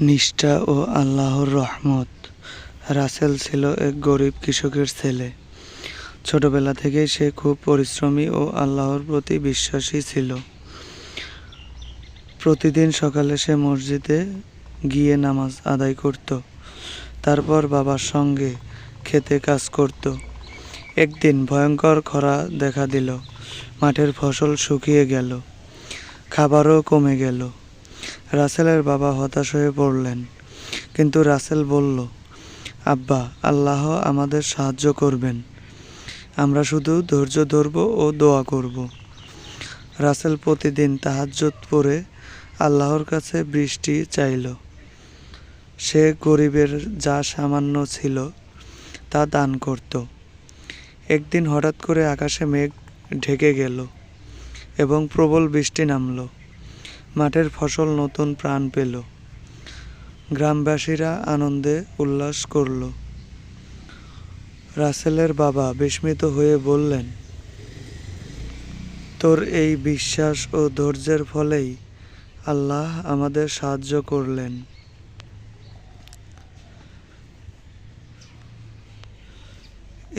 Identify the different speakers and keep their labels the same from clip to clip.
Speaker 1: নিষ্ঠা ও আল্লাহর রহমত। রাসেল ছিল এক গরিব কৃষকের ছেলে। ছোটবেলা থেকেই সে খুব পরিশ্রমী ও আল্লাহর প্রতি বিশ্বাসী ছিল। প্রতিদিন সকালে সে মসজিদে গিয়ে নামাজ আদায় করত। তারপর বাবার সঙ্গে খেতে কাজ করত। একদিন ভয়ঙ্কর খরা দেখা দিল। মাঠের ফসল শুকিয়ে গেল। খাবারও কমে গেল। রাসেলের বাবা হতাশ হয়ে পড়লেন। কিন্তু রাসেল বলল, আব্বা, আল্লাহ আমাদের সাহায্য করবেন। আমরা শুধু ধৈর্য ধরব ও দোয়া করব। রাসেল প্রতিদিন তাহাজ্জুদ পরে আল্লাহর কাছে বৃষ্টি চাইল। সে গরিবের যা সামান্য ছিল তা দান করত। একদিন হঠাৎ করে আকাশে মেঘ ঢেকে গেল এবং প্রবল বৃষ্টি নামলো। মাঠের ফসল নতুন প্রাণ পেল। গ্রামবাসীরা আনন্দে উল্লাস করল। রাসেলের বাবা বিস্মিত হয়ে বললেন, তোর এই বিশ্বাস ও ধৈর্যের ফলেই আল্লাহ আমাদের সাহায্য করলেন।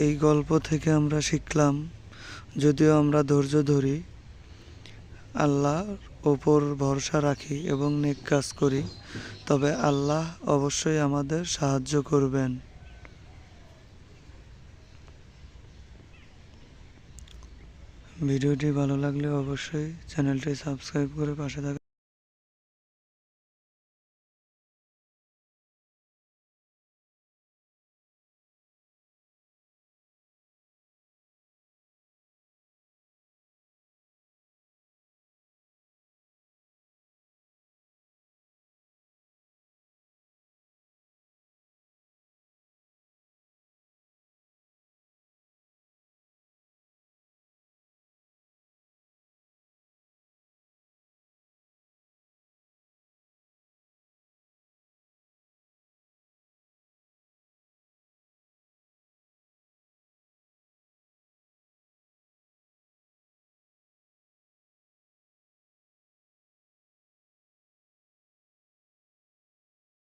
Speaker 1: এই গল্প থেকে আমরা শিখলাম, যদিও আমরা ধৈর্য ধরি আল্লাহর ওপর ভরসা রাখি এবং নেক কাজ করি, তবে আল্লাহ অবশ্যই আমাদের সাহায্য করবেন। ভিডিওটি ভালো লাগলে অবশ্যই চ্যানেলটি সাবস্ক্রাইব করে পাশে থাকা